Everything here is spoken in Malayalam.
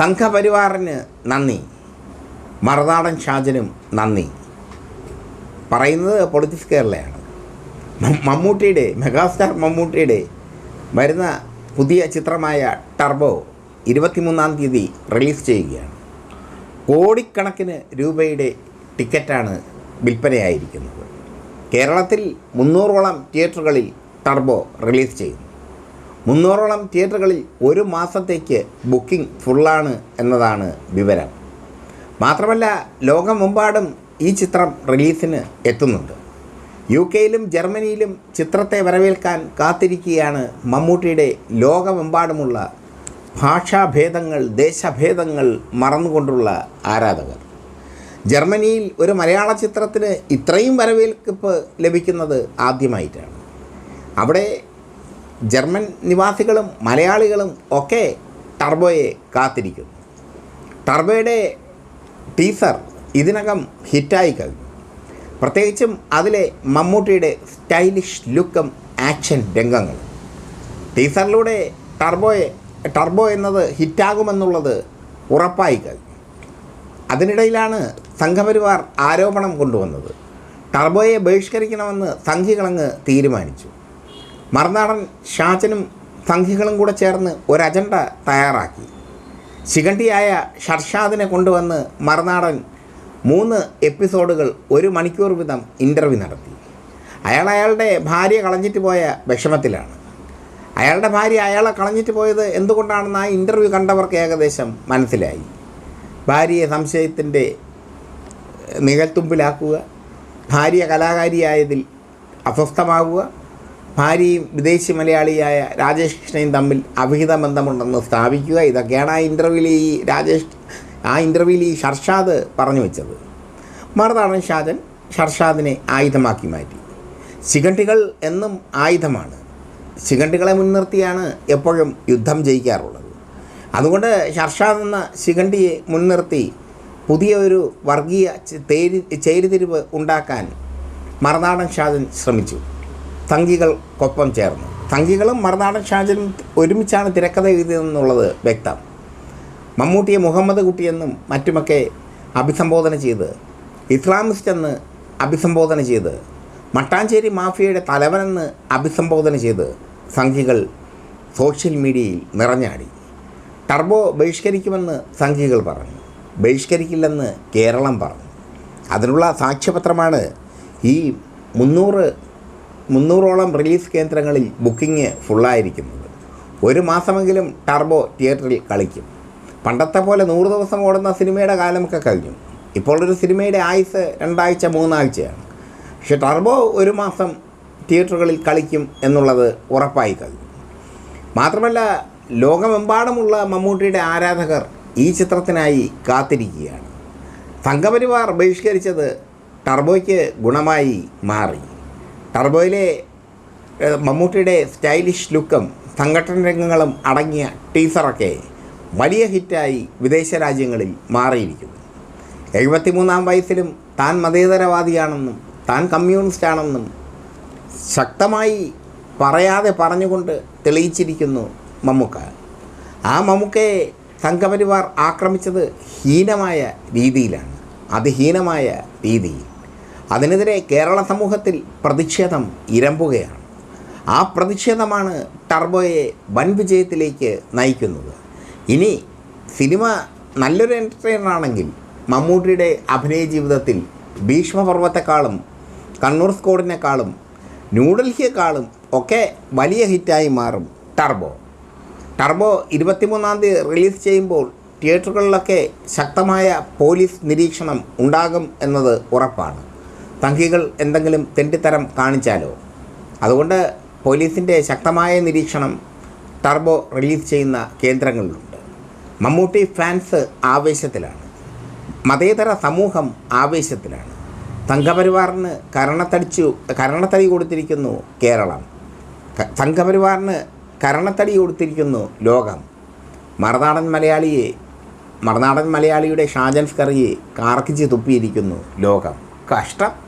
സംഘപരിവാറിന് നന്ദി. മറുനാടൻ ഷാജനും നന്ദി. പറയുന്നത് പൊളിറ്റിക്സ് കേരളയാണ്. മമ്മൂട്ടിയുടെ മെഗാസ്റ്റാർ മമ്മൂട്ടിയുടെ വരുന്ന പുതിയ ചിത്രമായ ടർബോ ഇരുപത്തിമൂന്നാം തീയതി റിലീസ് ചെയ്യുകയാണ്. കോടിക്കണക്കിന് രൂപയുടെ ടിക്കറ്റാണ് വിൽപ്പനയായിരിക്കുന്നത്. കേരളത്തിൽ മുന്നൂറോളം തിയേറ്ററുകളിൽ ടർബോ റിലീസ് ചെയ്യുന്നു. മുന്നൂറോളം തിയേറ്ററുകളിൽ ഒരു മാസത്തേക്ക് ബുക്കിംഗ് ഫുള്ളാണ് എന്നതാണ് വിവരം. മാത്രമല്ല ലോകമെമ്പാടും ഈ ചിത്രം റിലീസിന് എത്തുന്നുണ്ട്. യു കെയിലും ജർമ്മനിയിലും ചിത്രത്തെ വരവേൽക്കാൻ കാത്തിരിക്കുകയാണ് മമ്മൂട്ടിയുടെ ലോകമെമ്പാടുമുള്ള ഭാഷാഭേദങ്ങൾ ദേശഭേദങ്ങൾ മറന്നുകൊണ്ടുള്ള ആരാധകർ. ജർമ്മനിയിൽ ഒരു മലയാള ചിത്രത്തിന് ഇത്രയും വരവേൽപ്പ് ലഭിക്കുന്നത് ആദ്യമായിട്ടാണ്. അവിടെ ജർമ്മൻ നിവാസികളും മലയാളികളും ഒക്കെ ടർബോയെ കാത്തിരിക്കുന്നു. ടർബോയുടെ ടീസർ ഇതിനകം ഹിറ്റായി കഴിഞ്ഞു. പ്രത്യേകിച്ചും അതിലെ മമ്മൂട്ടിയുടെ സ്റ്റൈലിഷ് ലുക്കും ആക്ഷൻ രംഗങ്ങളും. ടീസറിലൂടെ ടർബോയെ ടർബോ എന്നത് ഹിറ്റാകുമെന്നുള്ളത് ഉറപ്പായി കഴിഞ്ഞു. അതിനിടയിലാണ് സംഘപരിവാർ ആരോപണം കൊണ്ടുവന്നത്. ടർബോയെ ബഹിഷ്കരിക്കണമെന്ന് സംഘികളങ്ങ് തീരുമാനിച്ചു. മറുനാടൻ ഷാജനും സംഘികളും കൂടെ ചേർന്ന് ഒരു അജണ്ട തയ്യാറാക്കി. ശിഖണ്ഡിയായ ഷർഷാദിനെ കൊണ്ടുവന്ന് മറുനാടൻ മൂന്ന് എപ്പിസോഡുകൾ ഒരു മണിക്കൂർ വീതം ഇന്റർവ്യൂ നടത്തി. അയാൾ അയാളുടെ ഭാര്യ കളഞ്ഞിട്ട് പോയ വിഷമത്തിലാണ്. അയാളുടെ ഭാര്യ അയാളെ കളഞ്ഞിട്ട് പോയത് എന്തുകൊണ്ടാണെന്ന് ആ ഇന്റർവ്യൂ കണ്ടവർക്ക് ഏകദേശം മനസ്സിലായി. ഭാര്യയെ സംശയത്തിന്റെ നികൽത്തുമ്പിലാക്കുക ഭാര്യ കലാകാരിയായതിൽ അസ്വസ്ഥമാകുക ഭാര്യയും വിദേശി മലയാളിയായ രാജേഷ് കൃഷ്ണയും തമ്മിൽ അവിഹിത ബന്ധമുണ്ടെന്ന് സ്ഥാപിക്കുക. ഇതൊക്കെയാണ് ആ ഇന്റർവ്യൂവിൽ ഈ രാജേഷ് ആ ഇന്റർവ്യൂവിൽ ഈ ഷർഷാദ് പറഞ്ഞു വെച്ചത്. മറുനാടൻ ഷാജൻ ഷർഷാദിനെ ആയുധമാക്കി മാറ്റി. ശിഖണ്ഡികൾ എന്നും ആയുധമാണ്. ശിഖണ്ഡികളെ മുൻനിർത്തിയാണ് എപ്പോഴും യുദ്ധം ജയിക്കാറുള്ളത്. അതുകൊണ്ട് ഷർഷാദ് എന്ന ശിഖണ്ഡിയെ മുൻനിർത്തി പുതിയ ഒരു വർഗീയ ചേരിതിരിവ് ഉണ്ടാക്കാൻ മറുനാടൻ ഷാദൻ ശ്രമിച്ചു. സംഘികൾക്കൊപ്പം ചേർന്നു. തങ്കികളും മറുനാടൻ ഷാജനും ഒരുമിച്ചാണ് തിരക്കഥ എഴുതിയതെന്നുള്ളത് വ്യക്തം. മമ്മൂട്ടിയെ മുഹമ്മദ് കുട്ടിയെന്നും മറ്റുമൊക്കെ അഭിസംബോധന ചെയ്ത് ഇസ്ലാമിസ്റ്റ് എന്ന് അഭിസംബോധന ചെയ്ത് മട്ടാഞ്ചേരി മാഫിയയുടെ തലവനെന്ന് അഭിസംബോധന ചെയ്ത് സംഘികൾ സോഷ്യൽ മീഡിയയിൽ നിറഞ്ഞാടി. ടർബോ ബഹിഷ്കരിക്കുമെന്ന് സംഘികൾ പറഞ്ഞു. ബഹിഷ്കരിക്കില്ലെന്ന് കേരളം പറഞ്ഞു. അതിനുള്ള സാക്ഷ്യപത്രമാണ് ഈ മുന്നൂറ് മുന്നൂറോളം റിലീസ് കേന്ദ്രങ്ങളിൽ ബുക്കിംഗ് ഫുള്ളായിരിക്കുന്നത്. ഒരു മാസമെങ്കിലും ടർബോ തിയേറ്ററിൽ കളിക്കും. പണ്ടത്തെ പോലെ നൂറ് ദിവസം ഓടുന്ന സിനിമയുടെ കാലമൊക്കെ കഴിഞ്ഞു. ഇപ്പോൾ ഒരു സിനിമയുടെ ആയുസ് രണ്ടാഴ്ച മൂന്നാഴ്ചയാണ്. പക്ഷെ ടർബോ ഒരു മാസം തിയേറ്ററുകളിൽ കളിക്കും എന്നുള്ളത് ഉറപ്പായി കഴിഞ്ഞു. മാത്രമല്ല ലോകമെമ്പാടുമുള്ള മമ്മൂട്ടിയുടെ ആരാധകർ ഈ ചിത്രത്തിനായി കാത്തിരിക്കുകയാണ്. സംഘപരിവാർ ബഹിഷ്കരിച്ചത് ടർബോയ്ക്ക് ഗുണമായി മാറി. ടർബോയിലെ മമ്മൂട്ടിയുടെ സ്റ്റൈലിഷ് ലുക്കും സംഘടന രംഗങ്ങളും അടങ്ങിയ ടീസറൊക്കെ വലിയ ഹിറ്റായി വിദേശ രാജ്യങ്ങളിൽ മാറിയിരിക്കുന്നു. എഴുപത്തിമൂന്നാം വയസ്സിലും താൻ മതേതരവാദിയാണെന്നും താൻ കമ്മ്യൂണിസ്റ്റാണെന്നും ശക്തമായി പറയാതെ പറഞ്ഞുകൊണ്ട് തെളിയിച്ചിരിക്കുന്നു മമ്മൂക്ക. ആ മമ്മൂക്കയെ സംഘപരിവാർ ആക്രമിച്ചത് ഹീനമായ രീതിയിലാണ്. അതിഹീനമായ രീതിയിൽ. അതിനെതിരെ കേരള സമൂഹത്തിൽ പ്രതിഷേധം ഇരമ്പുകയാണ്. ആ പ്രതിഷേധമാണ് ടർബോയെ വൻ വിജയത്തിലേക്ക് നയിക്കുന്നത്. ഇനി സിനിമ നല്ലൊരു എന്റർടൈനർ ആണെങ്കിൽ മമ്മൂട്ടിയുടെ അഭിനയ ജീവിതത്തിൽ ഭീഷ്മപർവത്തെക്കാളും കണ്ണൂർ സ്കോഡിനേക്കാളും ന്യൂഡൽഹിയെക്കാളും ഒക്കെ വലിയ ഹിറ്റായി മാറും ടർബോ. ടർബോ ഇരുപത്തിമൂന്നാം തീയതി റിലീസ് ചെയ്യുമ്പോൾ തിയേറ്ററുകളിലൊക്കെ ശക്തമായ പോലീസ് നിരീക്ഷണം ഉണ്ടാകും എന്നത് ഉറപ്പാണ്. സംഘികൾ എന്തെങ്കിലും തെണ്ടിത്തരം കാണിച്ചാലോ? അതുകൊണ്ട് പോലീസിന്റെ ശക്തമായ നിരീക്ഷണം ടർബോ റിലീസ് ചെയ്യുന്ന കേന്ദ്രങ്ങളിലുണ്ട്. മമ്മൂട്ടി ഫാൻസ് ആവേശത്തിലാണ്. മതേതര സമൂഹം ആവേശത്തിലാണ്. സംഘപരിവാറിന് കരണത്തടിച്ചു കരണത്തടി കൊടുത്തിരിക്കുന്നു കേരളം. സംഘപരിവാറിന് കരണത്തടി കൊടുത്തിരിക്കുന്നു ലോകം. മറുനാടൻ മലയാളിയെ മറുനാടൻ മലയാളിയുടെ ഷാജൻസ് കറിയെ കാർക്കിച്ച് തുപ്പിയിരിക്കുന്നു ലോകം. കഷ്ടം.